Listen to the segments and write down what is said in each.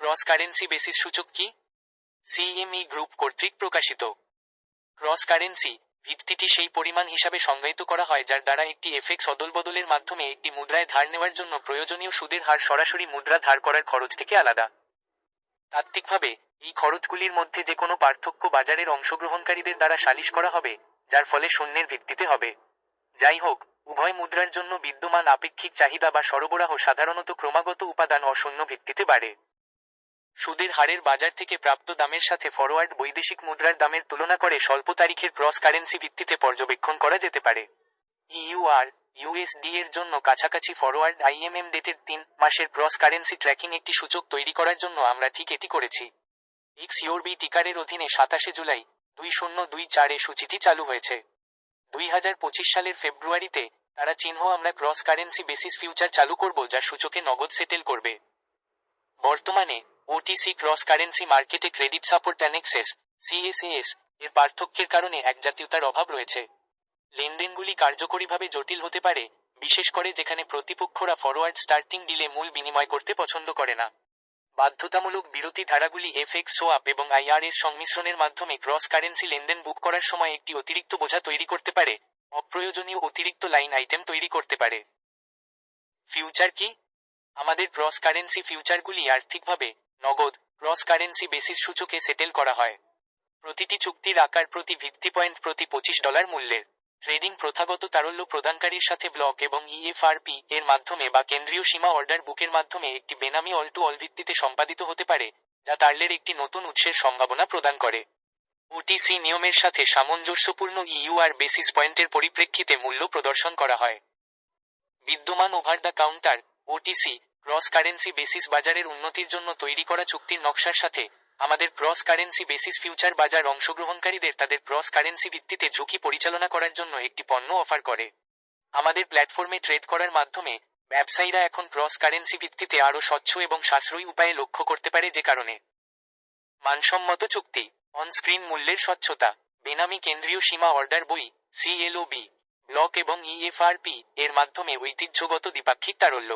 Cross currency basis সূচক কি? CME group কর্তৃক প্রকাশিত। ক্রস কারেন্সি ভিত্তিটি সেই পরিমাণ হিসাবে সংজ্ঞায়িত করা হয় যার দ্বারা একটি এফএক্স অদলবদলের মাধ্যমে একটি মুদ্রায় ধার নেওয়ার জন্য প্রয়োজনীয় সুদের হার সরাসরি মুদ্রা ধার করার খরচ থেকে আলাদা। তাত্ত্বিকভাবে, এই খরচগুলির মধ্যে যে কোনো পার্থক্য বাজারের অংশগ্রহণকারীদের দ্বারা সালিশ করা হবে, যার ফলে শূন্যের ভিত্তিতে হবে। যাই হোক, উভয় মুদ্রার জন্য বিদ্যমান আপেক্ষিক চাহিদা বা সরবরাহ সাধারণত ক্রমাগত উপাদান অশূন্য ভিত্তিতে বাড়ে। সুদের হারের বাজার থেকে প্রাপ্ত দামের সাথে ফরওয়ার্ড বৈদেশিক মুদ্রার দামের তুলনা করে স্বল্প তারিখের ক্রস কারেন্সি ভিত্তিতে পর্যবেক্ষণ করা যেতে পারে। ইউআর ইউএসডি এর জন্য কাছাকাছি ফরওয়ার্ড আইএমএম ডেটের তিন মাসের ক্রস কারেন্সি ট্র্যাকিং একটি সূচক তৈরি করার জন্য আমরা ঠিক এটি করেছি। এক্স ইউরবি টিকারের অধীনে সাতাশে জুলাই দুই শূন্য দুই চারে সূচিটি চালু হয়েছে। দুই হাজার পঁচিশ সালের ফেব্রুয়ারিতে তারা চিহ্ন আমরা ক্রস কারেন্সি বেসিস ফিউচার চালু করব যা সূচকে নগদ সেটেল করবে। বর্তমানে ওটিসি ক্রস কারেন্সি মার্কেটে ক্রেডিট সাপোর্ট অ্যানেক্সেস সিএসএস এর পার্থক্যের কারণে একজাতীয়তার অভাব রয়েছে। লেনদেনগুলি কার্যকরীভাবে জটিল হতে পারে, বিশেষ করে যেখানে প্রতিপক্ষরা ফরওয়ার্ড স্টার্টিং ডিলে মূল বিনিময় করতে পছন্দ করে না। বাধ্যতামূলক বিরতি ধারাগুলি এফএক্স সোয়াপ এবং আইআরএস সংমিশ্রণের মাধ্যমে ক্রস কারেন্সি লেনদেন বুক করার সময় একটি অতিরিক্ত বোঝা তৈরি করতে পারে, অপ্রয়োজনীয় অতিরিক্ত লাইন আইটেম তৈরি করতে পারে। ফিউচার কি? আমাদের ক্রস কারেন্সি ফিউচারগুলি আর্থিকভাবে নগদ ক্রস কারেন্সি বেসিস সূচকে সেটেল করা হয়। প্রতিটি চুক্তির আকার প্রতি ভিত্তি পয়েন্ট প্রতি পঁচিশ ডলার মূল্যের। ট্রেডিং প্রথাগত তারল্য প্রদানকারীর সাথে ব্লক এবং ইএফআরপি এর মাধ্যমে বা কেন্দ্রীয় সীমা অর্ডার বুকের মাধ্যমে একটি বেনামি অল টু অল ভিত্তিতে সম্পাদিত হতে পারে, যা তারলের একটি নতুন উৎসের সম্ভাবনা প্রদান করে। ওটিসি নিয়মের সাথে সামঞ্জস্যপূর্ণ ইউআর বেসিস পয়েন্টের পরিপ্রেক্ষিতে মূল্য প্রদর্শন করা হয়। বিদ্যমান over the counter OTC cross currency basis বাজারের উন্নতির জন্য তৈরি করা চুক্তির নকশার সাথে আমাদের ক্রস কারেন্সি বেসিস ফিউচার বাজার অংশগ্রহণকারীদের তাদের ক্রস কারেন্সি ভিত্তিতে ঝুঁকি পরিচালনা করার জন্য একটি পণ্য অফার করে। আমাদের প্ল্যাটফর্মে ট্রেড করার মাধ্যমে ব্যবসায়ীরা এখন ক্রস কারেন্সি ভিত্তিতে আরও স্বচ্ছ এবং সাশ্রয়ী উপায়ে লক্ষ্য করতে পারে যে কারণে। মানসম্মত চুক্তি, অনস্ক্রিন মূল্যের স্বচ্ছতা, বেনামি কেন্দ্রীয় সীমা অর্ডার বই সিএলওবি ব্লক এবং ইএফআরপি এর মাধ্যমে ঐতিহ্যগত দ্বিপাক্ষিক তারল্য।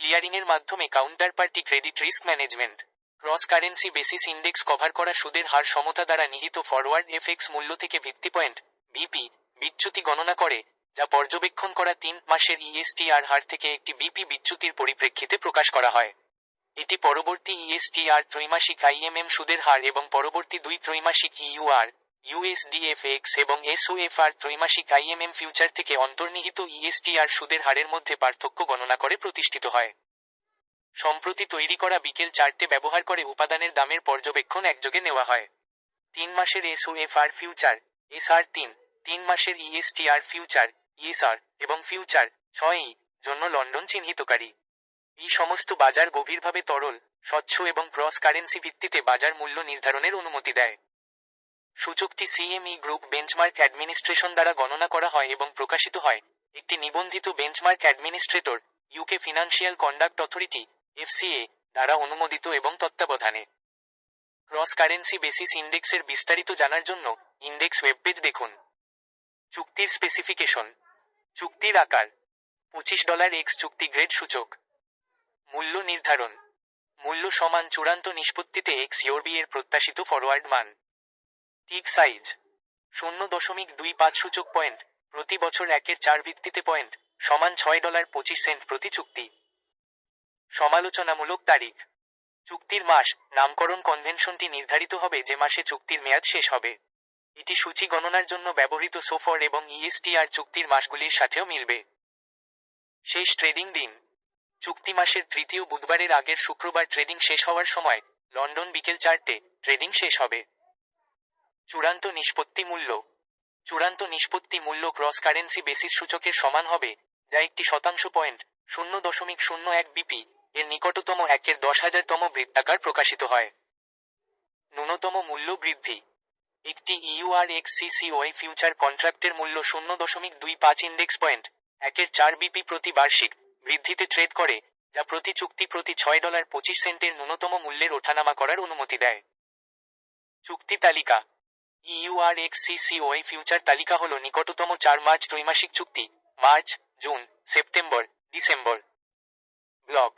ক্লিয়ারিংয়ের মাধ্যমে counter party credit risk management cross currency basis index cover করা সুদের হার সমতা দ্বারা নিহিত ফরওয়ার্ড এফএক্স মূল্য থেকে ভিত্তি পয়েন্ট বিপি বিচ্যুতি গণনা করে, যা পর্যবেক্ষণ করা তিন মাসের ইএসটিআর হার থেকে একটি বিপি বিচ্যুতির পরিপ্রেক্ষিতে প্রকাশ করা হয়। এটি পরবর্তী ইএসটিআর ত্রৈমাসিক আইএমএম সুদের হার এবং পরবর্তী দুই ত্রৈমাসিক ইউআর ইউএসডিএফএক্স এবং এসওএফআর ত্রৈমাসিক আইএমএম ফিউচার থেকে অন্তর্নিহিত ইএসটিআর সুদের হারের মধ্যে পার্থক্য গণনা করে প্রতিষ্ঠিত হয়। সম্প্রতি তৈরি করা বিকেল চারটে ব্যবহার করে উপাদানের দামের পর্যবেক্ষণ একযোগে নেওয়া হয়। তিন মাসের এসওএফআর ফিউচার এসআর তিন তিন মাসের ইএসটিআর ফিউচার ইএসআর এবং ফিউচার ছয়ই জন্য লন্ডন চিহ্নিতকারী। এই সমস্ত বাজার গভীরভাবে তরল, স্বচ্ছ এবং ক্রস কারেন্সি ভিত্তিতে বাজার মূল্য নির্ধারণের অনুমতি দেয়। সূচকটি সিএমই গ্রুপ বেঞ্চমার্ক অ্যাডমিনিস্ট্রেশন দ্বারা গণনা করা হয় এবং প্রকাশিত হয়। একটি নিবন্ধিত benchmark administrator, UK financial conduct authority, FCA, দ্বারা অনুমোদিত এবং তত্ত্বাবধানে। ক্রস কারেন্সি বেসিস ইন্ডেক্সের বিস্তারিত জানার জন্য ইন্ডেক্স ওয়েবপেজ দেখুন। চুক্তির স্পেসিফিকেশন। চুক্তির আকার। পঁচিশ ডলার এক্স চুক্তি গ্রেড সূচক। মূল্য নির্ধারণ। মূল্য সমান চূড়ান্ত নিষ্পত্তিতে এক্স ইউরবি এর প্রত্যাশিত ফরওয়ার্ড মান। Tick size. শূন্য দশমিক দুই পাঁচ সূচক পয়েন্ট প্রতি বছর একের চার ভিত্তিতে পয়েন্ট সমান ছয় ডলার পঁচিশ সেন্ট প্রতি চুক্তি। সমালোচনামূলক তারিখ। চুক্তির মাস, নামকরণ কনভেনশনটি নির্ধারিত হবে যে মাসে চুক্তির মেয়াদ শেষ হবে। এটি সূচি গণনার জন্য ব্যবহৃত সোফর এবং ইএসটিআর চুক্তির মাসগুলির সাথেও মিলবে। শেষ ট্রেডিং দিন। চুক্তি মাসের তৃতীয় বুধবারের আগের শুক্রবার ট্রেডিং শেষ হওয়ার সময়, লন্ডন বিকেল চারটে ট্রেডিং শেষ হবে। চূড়ান্ত নিষ্পত্তি মূল্য। চূড়ান্ত নিষ্পত্তি মূল্য ক্রস কারেন্সি বেসিস সূচকের সমান হবে, যা একটি শতাংশ পয়েন্ট শূন্য দশমিক শূন্য এক বিপি এর নিকটতম একের দশ হাজারতম বৃত্তাকার প্রকাশিত হয়। ন্যূনতম মূল্য বৃদ্ধি। একটি ইউআর সিসিওয়াই ফিউচার কন্ট্রাক্টের মূল্য শূন্য দশমিক দুই পাঁচ ইন্ডেক্স পয়েন্ট একের চার বিপি প্রতি বার্ষিক বৃদ্ধিতে ট্রেড করে, যা প্রতি চুক্তি প্রতি ছয় ডলার পঁচিশ সেন্টের ন্যূনতম মূল্যের ওঠানামা করার অনুমতি দেয়। চুক্তি তালিকা। ইউআর এক্স সিসিওয়াই ফিউচার তালিকা হল নিকটতম চার মার্চ ত্রৈমাসিক চুক্তি, March, June, September, December. Block.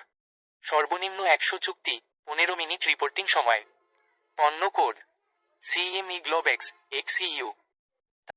সর্বনিম্ন একশো চুক্তি, পনেরো মিনিট রিপোর্টিং সময়। পণ্য কোড সিএমই গ্লোবেক্স এক্সইউ